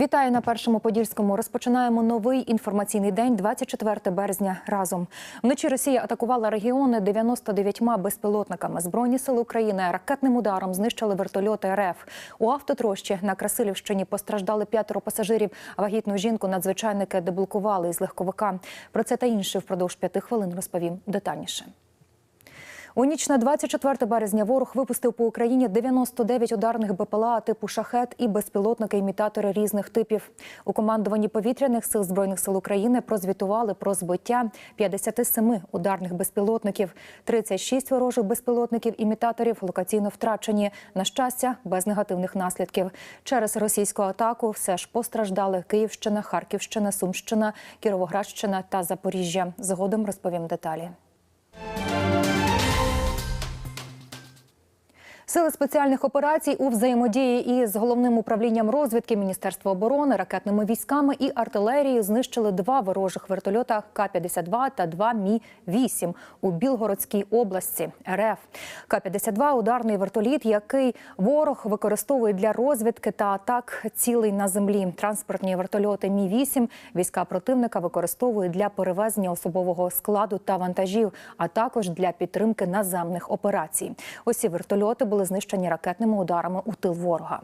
Вітаю на першому подільському. Розпочинаємо новий інформаційний день, 24 березня. Разом вночі Росія атакувала регіони 99 безпілотниками. Збройні сили України ракетним ударом знищили вертольоти РФ. У автотрощі на Красилівщині постраждали п'ятеро пасажирів. Вагітну жінку надзвичайники деблокували із легковика. Про це та інше впродовж п'яти хвилин розповім детальніше. У ніч на 24 березня ворог випустив по Україні 99 ударних БПЛА типу шахет і безпілотники-імітатори різних типів. У командуванні повітряних сил збройних сил України прозвітували про збиття 57 ударних безпілотників, 36 ворожих безпілотників-імітаторів локаційно втрачені. На щастя, без негативних наслідків. Через російську атаку все ж постраждали Київщина, Харківщина, Сумщина, Кіровоградщина та Запоріжжя. Згодом розповім деталі. Сили спеціальних операцій у взаємодії із головним управлінням розвідки Міністерства оборони, ракетними військами і артилерією знищили два ворожих вертольота К-52 та два Мі-8 у Білгородській області РФ. К-52 – ударний вертоліт, який ворог використовує для розвідки та атак цілей на землі. Транспортні вертольоти Мі-8 війська противника використовують для перевезення особового складу та вантажів, а також для підтримки наземних операцій. Усі вертольоти були знищені ракетними ударами у тил ворога.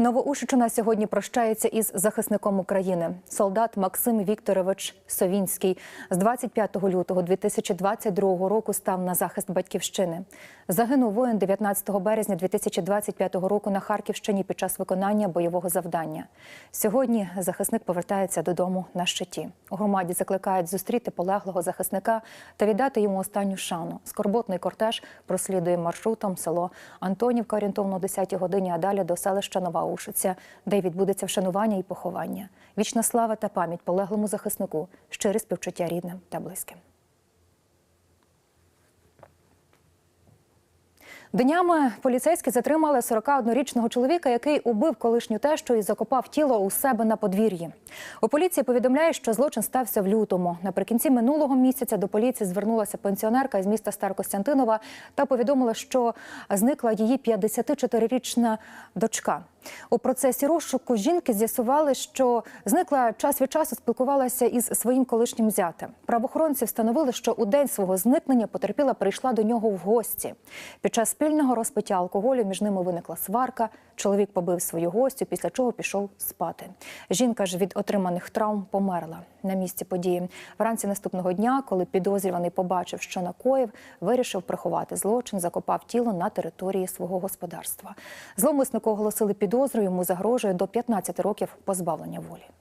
Новоушичина сьогодні прощається із захисником України. Солдат Максим Вікторович Совінський з 25 лютого 2022 року став на захист батьківщини. Загинув воїн 19 березня 2025 року на Харківщині під час виконання бойового завдання. Сьогодні захисник повертається додому на щиті. У громаді закликають зустріти полеглого захисника та віддати йому останню шану. Скорботний кортеж прослідує маршрутом село Антонівка орієнтовно о 10 годині, а далі до селища Нова Ушиця, де відбудеться вшанування і поховання. Вічна слава та пам'ять полеглому захиснику, щире співчуття рідним та близьким. Днями поліцейські затримали 41-річного чоловіка, який убив колишню тещу і закопав тіло у себе на подвір'ї. У поліції повідомляють, що злочин стався в лютому. Наприкінці минулого місяця до поліції звернулася пенсіонерка із міста Старокостянтинова та повідомила, що зникла її 54-річна дочка. У процесі розшуку жінки з'ясували, що зникла час від часу спілкувалася із своїм колишнім зятем. Правоохоронці встановили, що у день свого зникнення потерпіла прийшла до нього в гості. Під час спільного розпиття алкоголю між ними виникла сварка. Чоловік побив свою гостю, після чого пішов спати. Жінка ж від отриманих травм померла на місці події. Вранці наступного дня, коли підозрюваний побачив, що накоїв, вирішив приховати злочин, закопав тіло на території свого господарства. Зловмиснику оголосили підозру, йому загрожує до 15 років позбавлення волі.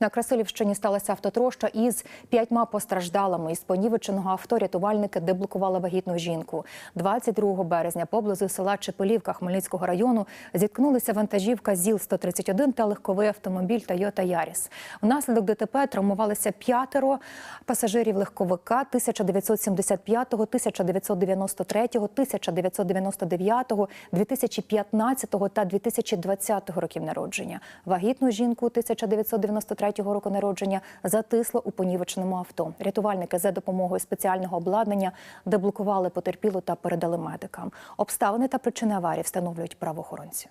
На Красилівщині сталася автотроща із п'ятьма постраждалими. Із понівеченого авто рятувальники деблокували вагітну жінку. 22 березня поблизу села Чепелівка Хмельницького району зіткнулися вантажівка ЗІЛ-131 та легковий автомобіль Тойота Яріс. Внаслідок ДТП травмувалися п'ятеро пасажирів легковика 1975, 1993, 1999, 2015 та 2020 років народження. Вагітну жінку 1993 року народження затисло у понівеченому авто. Рятувальники за допомогою спеціального обладнання деблокували потерпілу та передали медикам. Обставини та причини аварії встановлюють правоохоронці.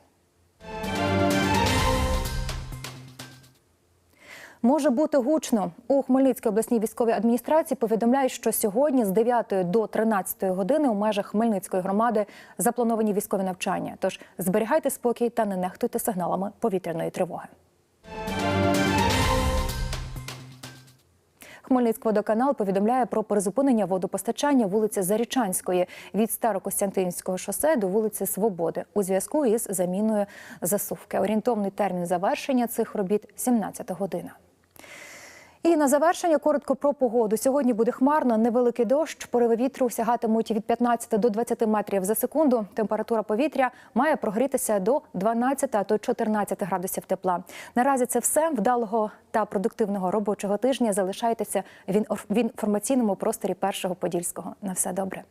Може бути гучно у Хмельницькій обласній військовій адміністрації. Повідомляють, що сьогодні з 9 до 13 години у межах Хмельницької громади заплановані військові навчання. Тож зберігайте спокій та не нехтуйте сигналами повітряної тривоги. Хмельницькводоканал повідомляє про призупинення водопостачання вулиці Зарічанської від Старокостянтинського шосе до вулиці Свободи у зв'язку із заміною засувки. Орієнтовний термін завершення цих робіт 17 година. І на завершення коротко про погоду. Сьогодні буде хмарно, невеликий дощ. Пориви вітру сягатимуть від 15 до 20 метрів за секунду. Температура повітря має прогрітися до 12, а то 14 градусів тепла. Наразі це все вдалого та продуктивного робочого тижня. Залишайтеся в інформаційному просторі першого подільського. На все добре.